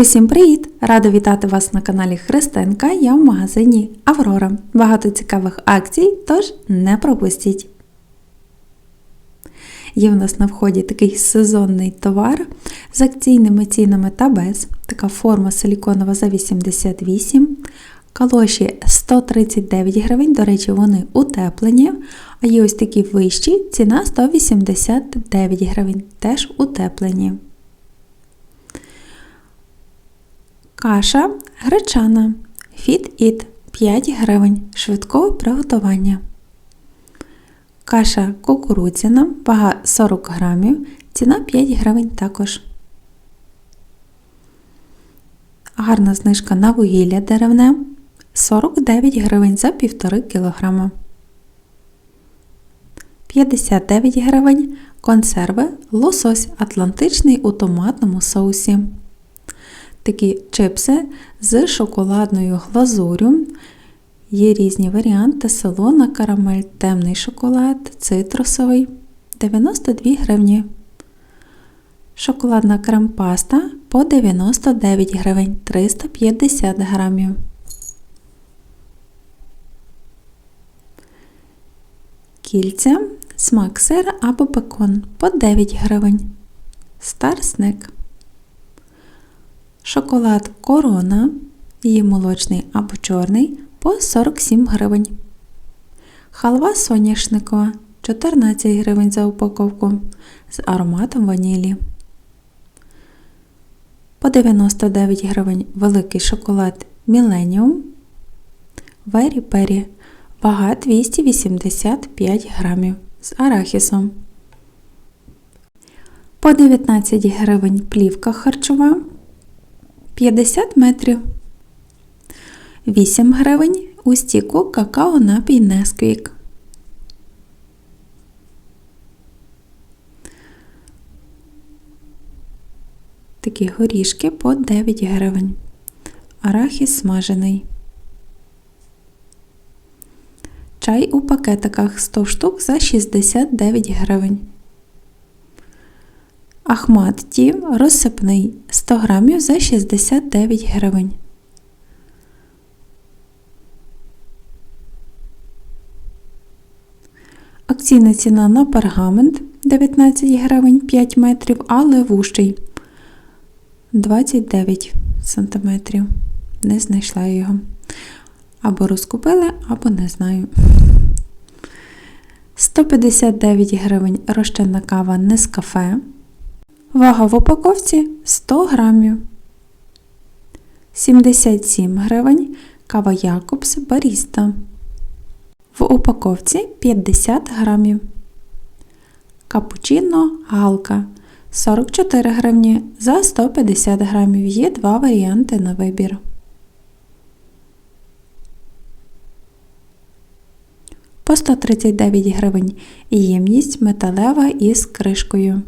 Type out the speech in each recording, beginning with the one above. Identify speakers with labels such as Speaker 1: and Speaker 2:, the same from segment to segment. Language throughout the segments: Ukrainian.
Speaker 1: Усім привіт! Рада вітати вас на каналі Христинка. Я в магазині Аврора. Багато цікавих акцій, тож не пропустіть. Є в нас на вході такий сезонний товар з акційними цінами та без. Така форма силіконова за 88. Калоші 139 гривень, до речі, вони утеплені. А є ось такі вищі, ціна 189 гривень, теж утеплені. Каша гречана Fit It 5 гривень швидкого приготування. Каша кукурудзяна, вага 40 грамів, ціна 5 гривень також. Гарна знижка на вугілля деревне 49 гривень за 1,5 кг. 59 гривень консерви лосось атлантичний у томатному соусі такі чипси з шоколадною глазурю. Є різні варіанти: солона, карамель, темний шоколад, цитрусовий 92 гривні. Шоколадна крем-паста по 99 гривень 350 грамів. Кільця, смак сира або бекон по 9 гривень. Старсник. Шоколад корона, її молочний або чорний по 47 гривень. Халва соняшникова 14 гривень за упаковку з ароматом ванілі. По 99 гривень великий шоколад Millennium. Вері Пері. Вага 285 грамів з арахісом. По 19 гривень плівка харчова 50 метрів. 8 гривень у стіку какао напій Несквік. Такі горішки по 9 гривень. Арахіс смажений. Чай у пакетиках 100 штук за 69 гривень. Ахмат Ті розсипний 100 грамів за 69 гривень. Акційна ціна на пергамент 19 гривень 5 метрів, але вущий 29 сантиметрів. Не знайшла його. Або розкупили, або не знаю. 159 гривень розчинна кава Нескафе. Вага в упаковці 100 грамів. 77 гривень кава Якобс Баріста. В упаковці 50 грамів. Капучино Галка 44 гривні за 150 грамів. Є два варіанти на вибір. По 139 гривень ємність металева із кришкою.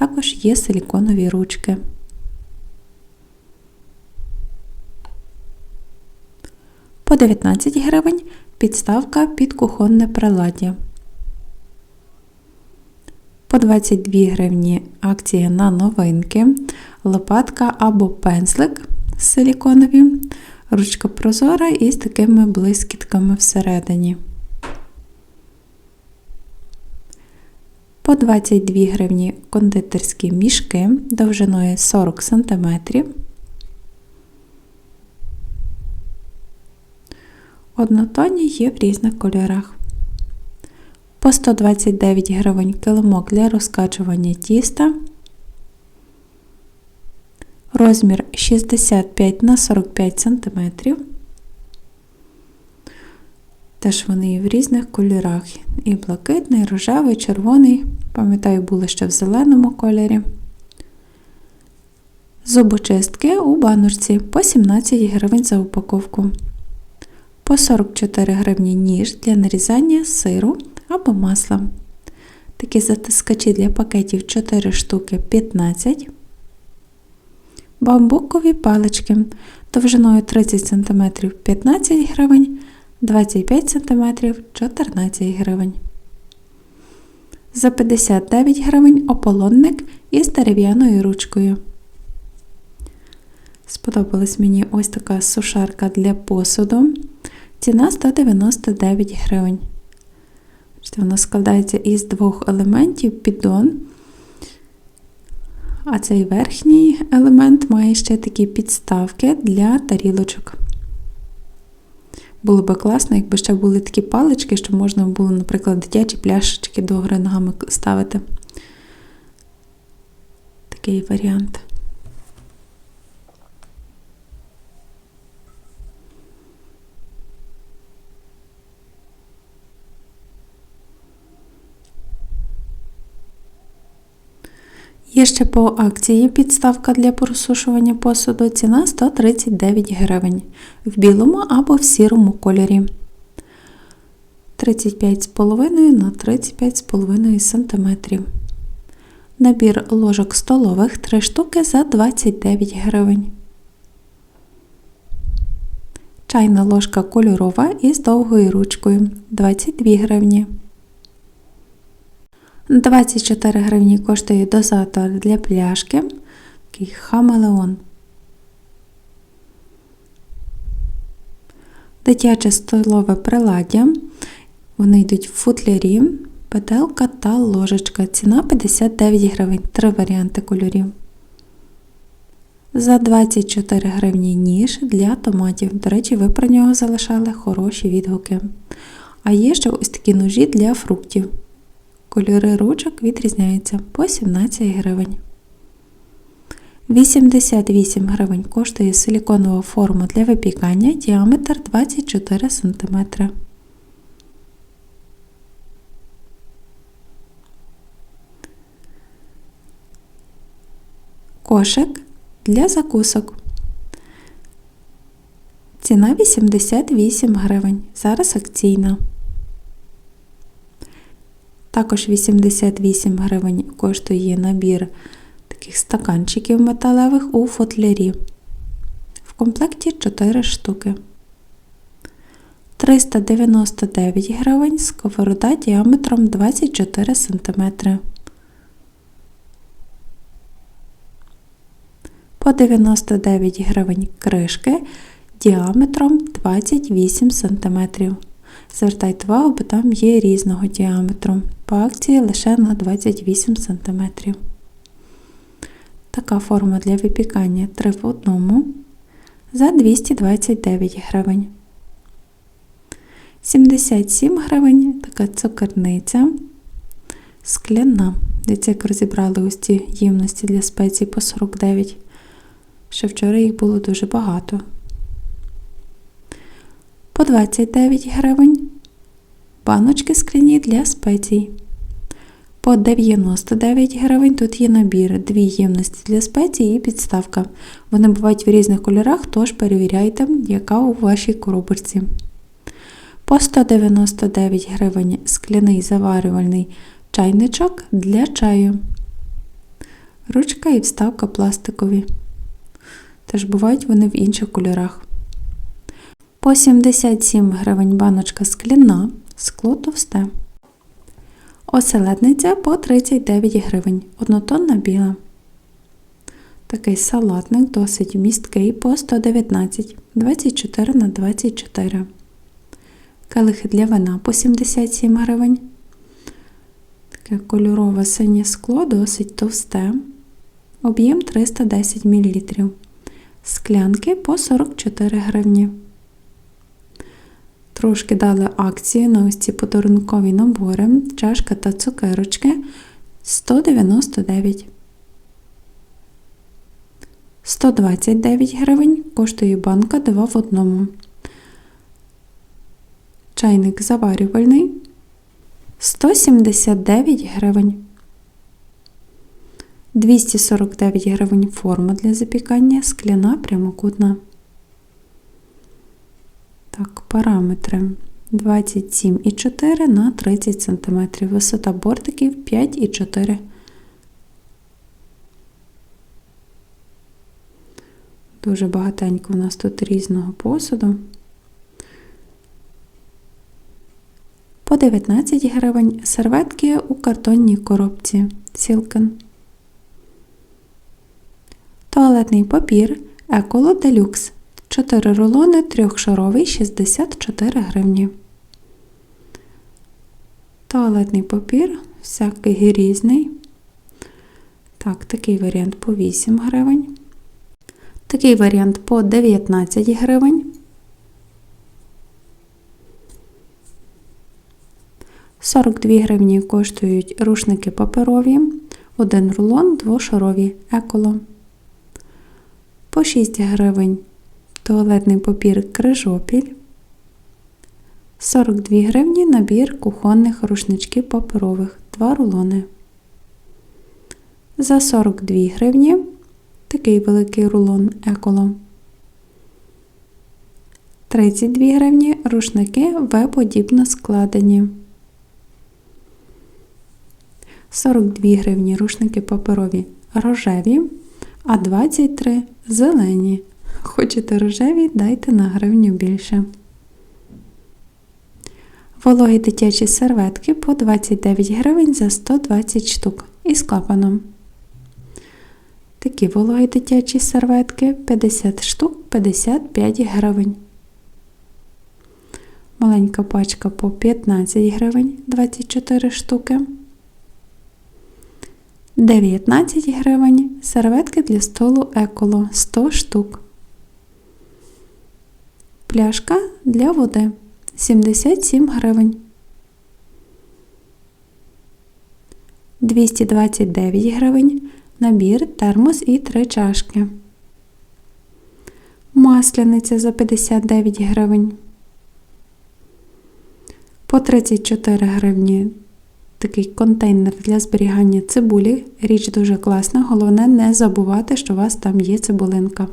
Speaker 1: Також є силіконові ручки. По 19 гривень підставка під кухонне приладдя. По 22 гривні акція на новинки, лопатка або пензлик силіконові, ручка прозора і з такими блискітками всередині. По 22 гривні кондитерські мішки довжиною 40 см. Однотонні є в різних кольорах. По 129 гривень килимок для розкачування тіста. Розмір 65 на 45 см. Теж вони є в різних кольорах. І блакитний, і рожевий, червоний. Пам'ятаю, були ще в зеленому кольорі. Зубочистки у баночці по 17 гривень за упаковку. По 44 гривні ніж для нарізання сиру або масла. Такі затискачі для пакетів 4 штуки 15. Бамбукові палички довжиною 30 см 15 гривень. 25 см 14 гривень. За 59 гривень ополонник із дерев'яною ручкою. Сподобалась мені ось така сушарка для посуду. Ціна 199 гривень. Вона складається із двох елементів піддон. А цей верхній елемент має ще такі підставки для тарілочок. Було би класно, якби ще були такі палички, щоб можна було, наприклад, дитячі пляшечки до гри ногами ставити. Такий варіант. Є ще по акції підставка для просушування посуду. Ціна 139 гривень в білому або в сірому кольорі. 35,5 на 35,5 см. Набір ложок столових 3 штуки за 29 гривень. Чайна ложка кольорова із довгою ручкою 22 гривні. 24 гривні коштує дозатор для пляшки. Такий хамелеон. Дитяче столове приладдя. Вони йдуть в футлярі, петелка та ложечка. Ціна 59 гривень. Три варіанти кольорів. За 24 гривні ніж для томатів. До речі, ви про нього залишали хороші відгуки. А є ще ось такі ножі для фруктів. Кольори ручок відрізняються по 17 гривень. 88 гривень коштує силіконова форма для випікання діаметр 24 см. Кошик для закусок. Ціна 88 гривень. Зараз акційна. Також 88 гривень коштує набір таких стаканчиків металевих у футлярі. В комплекті 4 штуки. 399 гривень сковорода діаметром 24 см. По 99 гривень кришки діаметром 28 см. Звертайте увагу, бо там є різного діаметру. По акції лише на 28 см. Така форма для випікання 3 в 1 за 229 гривень. 77 гривень така цукерниця скляна. Дивіться, як розібрали ось ці ємності для спецій по 49. Ще вчора їх було дуже багато. По 29 гривень. Баночки скляні для спецій. По 99 гривень тут є набір, дві ємності для спецій і підставка. Вони бувають в різних кольорах, тож перевіряйте, яка у вашій коробочці. По 199 гривень скляний заварювальний чайничок для чаю. Ручка і вставка пластикові. Теж бувають вони в інших кольорах. По 77 гривень баночка скляна, скло товсте. Оселедниця по 39 гривень, однотонна біла. Такий салатник досить місткий по 119 24 на 24. Келихи для вина по 77 гривень. Таке кольорове синє скло досить товсте. Об'єм 310 мл. Склянки по 44 гривні. Трошки дали акції на ось ці подарункові набори, чашка та цукерочки 199. 129 гривень коштує банка 2 в одному. Чайник заварювальний 179 гривень. 249 гривень форма для запікання, скляна прямокутна. Так, параметри 27,4 на 30 см. Висота бортиків 5,4. Дуже багатенько у нас тут різного посуду. По 19 гривень серветки у картонній коробці Сілкен. Туалетний папір Еколо Делюкс 4 рулони, трьохшаровий 64 гривні. Туалетний папір, всякий різний. Так, такий варіант по 8 гривень. Такий варіант по 19 гривень. 42 гривні коштують рушники паперові, один рулон, двошарові еколо. По 6 гривень туалетний папір крижопіль. 42 гривні набір кухонних рушничків паперових 2 рулони. За 42 гривні такий великий рулон еколо. 32 гривні рушники В-подібно складені. 42 гривні рушники паперові рожеві, а 23 зелені. Хочете рожеві, дайте на гривню більше. Вологі дитячі серветки по 29 гривень за 120 штук із клапаном. Такі вологі дитячі серветки 50 штук 55 гривень. Маленька пачка по 15 гривень 24 штуки. 19 гривень серветки для столу еколо 100 штук. Пляшка для води 77 гривень. 229 гривень. Набір, термос і 3 чашки. Масляниця за 59 гривень. По 34 гривні такий контейнер для зберігання цибулі. Річ дуже класна, головне не забувати, що у вас там є цибулинка.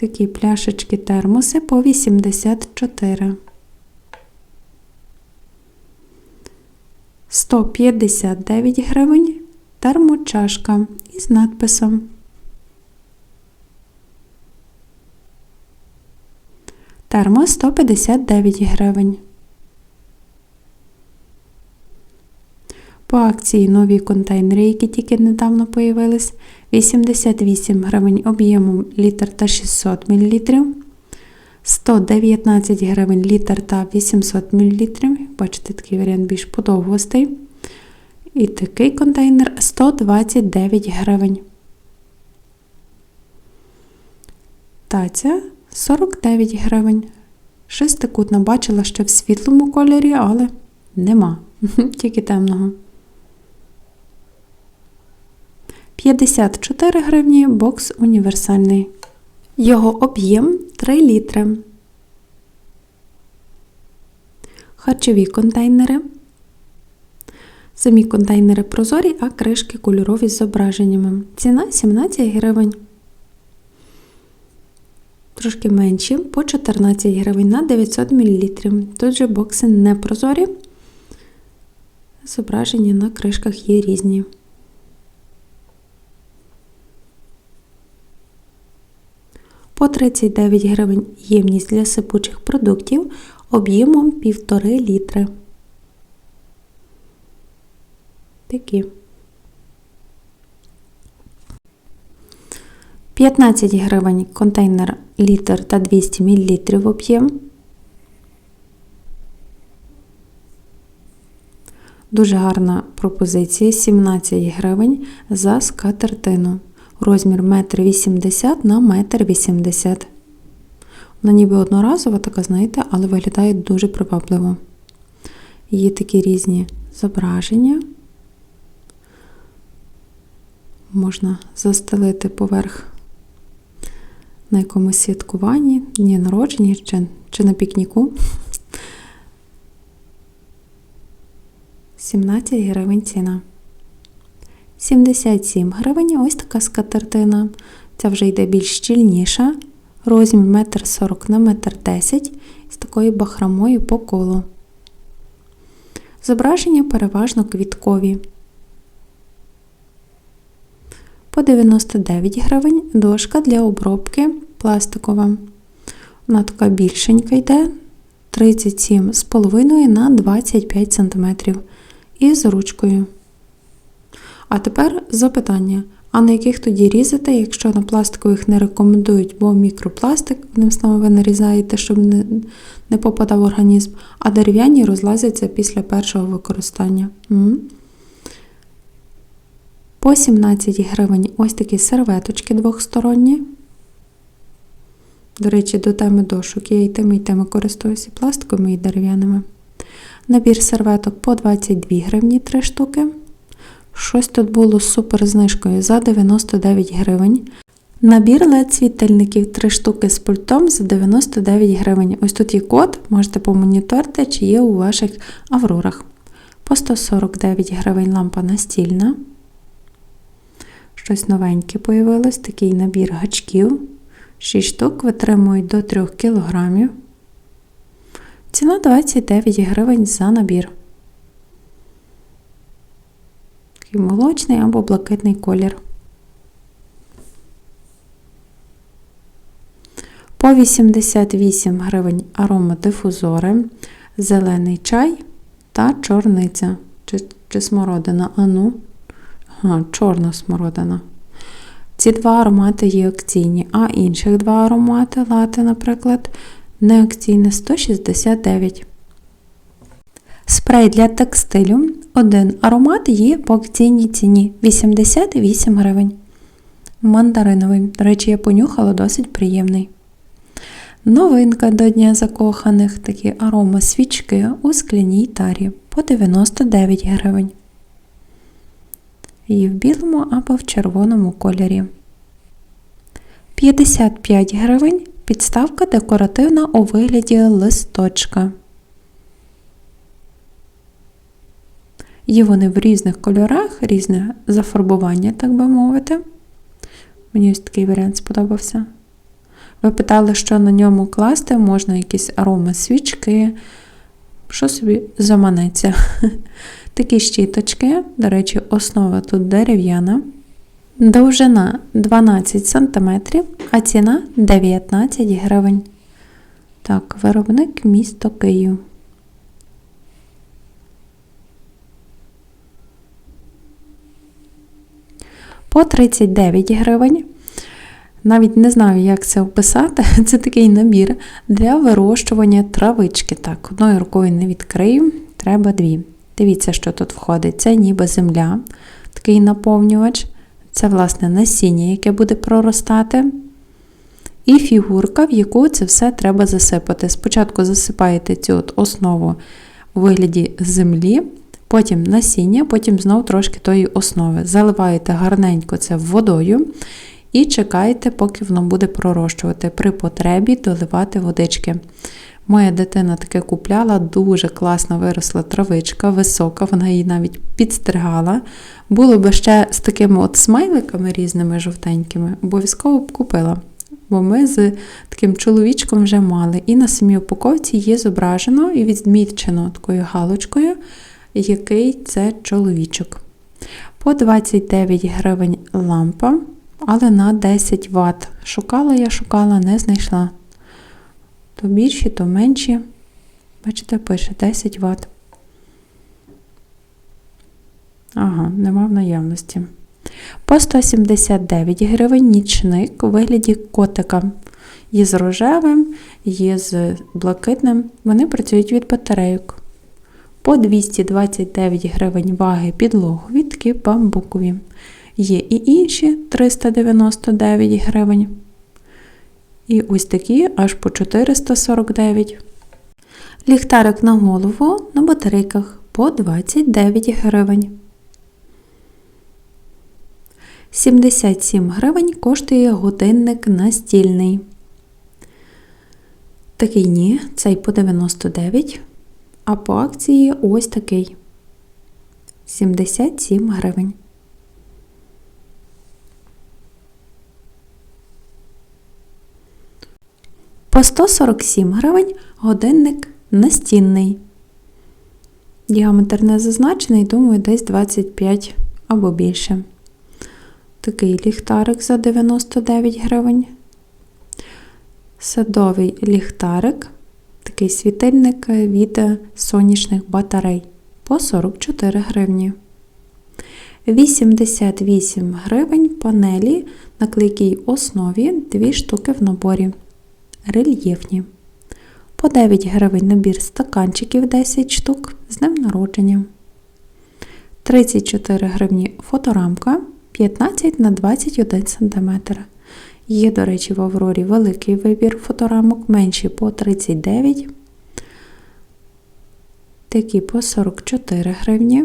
Speaker 1: Такі пляшечки термоси по 84. 159 гривень термочашка із надписом. Термос 159 гривень. По акції нові контейнери, які тільки недавно появились, 88 гривень об'ємом літр та 600 мл, 119 гривень літр та 800 мл. Бачите, такий варіант більш подовгостий. І такий контейнер 129 гривень. Таця 49 гривень. Шестикутна бачила, що в світлому кольорі, але нема. Тільки темного. 54 гривні бокс універсальний. Його об'єм 3 літри. Харчові контейнери. Самі контейнери прозорі, а кришки кольорові з зображеннями. Ціна 17 гривень. Трошки менші по 14 гривень на 900 мл. Тут же бокси не прозорі. Зображення на кришках є різні. По 39 гривень ємність для сипучих продуктів об'ємом 1,5 літри. Такі. 15 гривень контейнер літр та 200 мл об'єм. Дуже гарна пропозиція 17 гривень за скатертину. Розмір 1,80 м на 1,80 м. Вона ніби одноразова, така, знаєте, але виглядає дуже привабливо. Є такі різні зображення. Можна застелити поверх на якомусь святкуванні, дні народження чи, чи на пікніку. 17 гривень ціна. 77 гривень ось така скатертина. Ця вже йде більш щільніша. Розмір 1,40 на 1,10 м з такою бахромою по колу. Зображення переважно квіткові. По 99 гривень дошка для обробки пластикова. Вона така більшенька йде 37,5 на 25 см із ручкою. А тепер запитання: А на яких тоді різати, якщо на пластикових не рекомендують, бо мікропластик, одним словом, ви нарізаєте, щоб не, не попадав в організм, а дерев'яні розлазяться після першого використання. М. По 17 гривень ось такі серветочки двохсторонні. До речі, до теми дошок. Я і тими, і тими користуюся і пластиковими і дерев'яними. Набір серветок по 22 гривні 3 штуки. Щось тут було з супер знижкою за 99 гривень. Набір LED світильників 3 штуки з пультом за 99 гривень. Ось тут є код, можете помоніторити, чи є у ваших аврорах. По 149 гривень лампа настільна. Щось новеньке появилось, такий набір гачків. 6 штук витримують до 3 кг. Ціна 29 гривень за набір. Такий молочний або блакитний колір. По 88 гривень аромадифузори, зелений чай та чорниця. Чи, чи смородина? Ану. Ага, чорна смородина. Ці два аромати є акційні, а інших два аромати лати, наприклад, не акційне 169. Спрей для текстилю. Один аромат є по акційній ціні 88 гривень. Мандариновий. До речі, я понюхала досить приємний. Новинка до Дня закоханих такі арома свічки у скляній тарі по 99 гривень. Її в білому або в червоному кольорі. 55 гривень підставка декоративна у вигляді листочка. Є вони в різних кольорах, різне зафарбування, так би мовити. Мені ось такий варіант сподобався. Ви питали, що на ньому класти, можна якісь ароми свічки, що собі заманеться. Такі щіточки, до речі, основа тут дерев'яна. Довжина 12 см, а ціна 19 гривень. Так, виробник місто Київ. По 39 гривень. Навіть не знаю, як це описати. Це такий набір для вирощування травички. Так, одною рукою не відкрию, треба дві. Дивіться, що тут входить. Це ніби земля, такий наповнювач. Це, власне, насіння, яке буде проростати. І фігурка, в яку це все треба засипати. Спочатку засипаєте цю от основу у вигляді землі, потім насіння, потім знову трошки тої основи. Заливаєте гарненько це водою і чекаєте, поки воно буде пророщувати. При потребі доливати водички. Моя дитина таке купляла, дуже класно виросла травичка, висока, вона її навіть підстригала. Було би ще з такими от смайликами різними жовтенькими, обов'язково б купила. Бо ми з таким чоловічком вже мали. І на самій упаковці є зображено і відмічено такою галочкою, який це чоловічок. По 29 гривень лампа, але на 10 Вт. Шукала я, шукала, не знайшла. То більші, то менші. Бачите, пише 10 Вт. Ага, нема в наявності. По 179 гривень нічник у вигляді котика. Є з рожевим, є з блакитним. Вони працюють від батарейок. По 229 гривень ваги підлогові, такі бамбукові. Є і інші 399 гривень. І ось такі аж по 449. Ліхтарик на голову на батарейках по 29 гривень. 77 гривень коштує годинник настільний. Такий ні, цей по 99, а по акції ось такий 77 гривень. По 147 гривень годинник настінний. Діаметр не зазначений, думаю, десь 25 або більше. Такий ліхтарик за 99 гривень. Садовий ліхтарик, такий світильник від сонячних батарей по 44 гривні. 88 гривень панелі на клейкій основі 2 штуки в наборі. Рельєфні. По 9 гривень набір стаканчиків 10 штук з днем народження. 34 гривні фоторамка 15 на 21 см. Є, до речі, в Аврорі великий вибір фоторамок, менші по 39, такі по 44 гривні.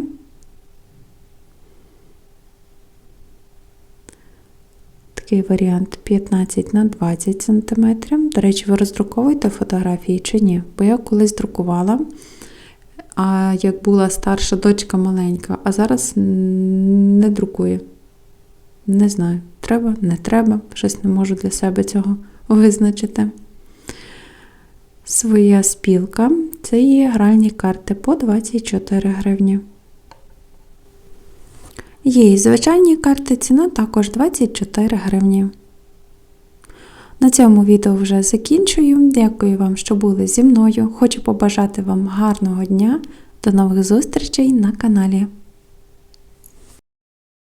Speaker 1: Такий варіант 15 на 20 см. До речі, ви роздруковуєте фотографії чи ні? Бо я колись друкувала, а як була старша дочка маленька, а зараз не друкую. Не знаю, треба, не треба, щось не можу для себе цього визначити. Своя спілка це є гральні карти по 24 гривні. Є і звичайні карти, ціна також 24 гривні. На цьому відео вже закінчую. Дякую вам, що були зі мною. Хочу побажати вам гарного дня. До нових зустрічей на каналі.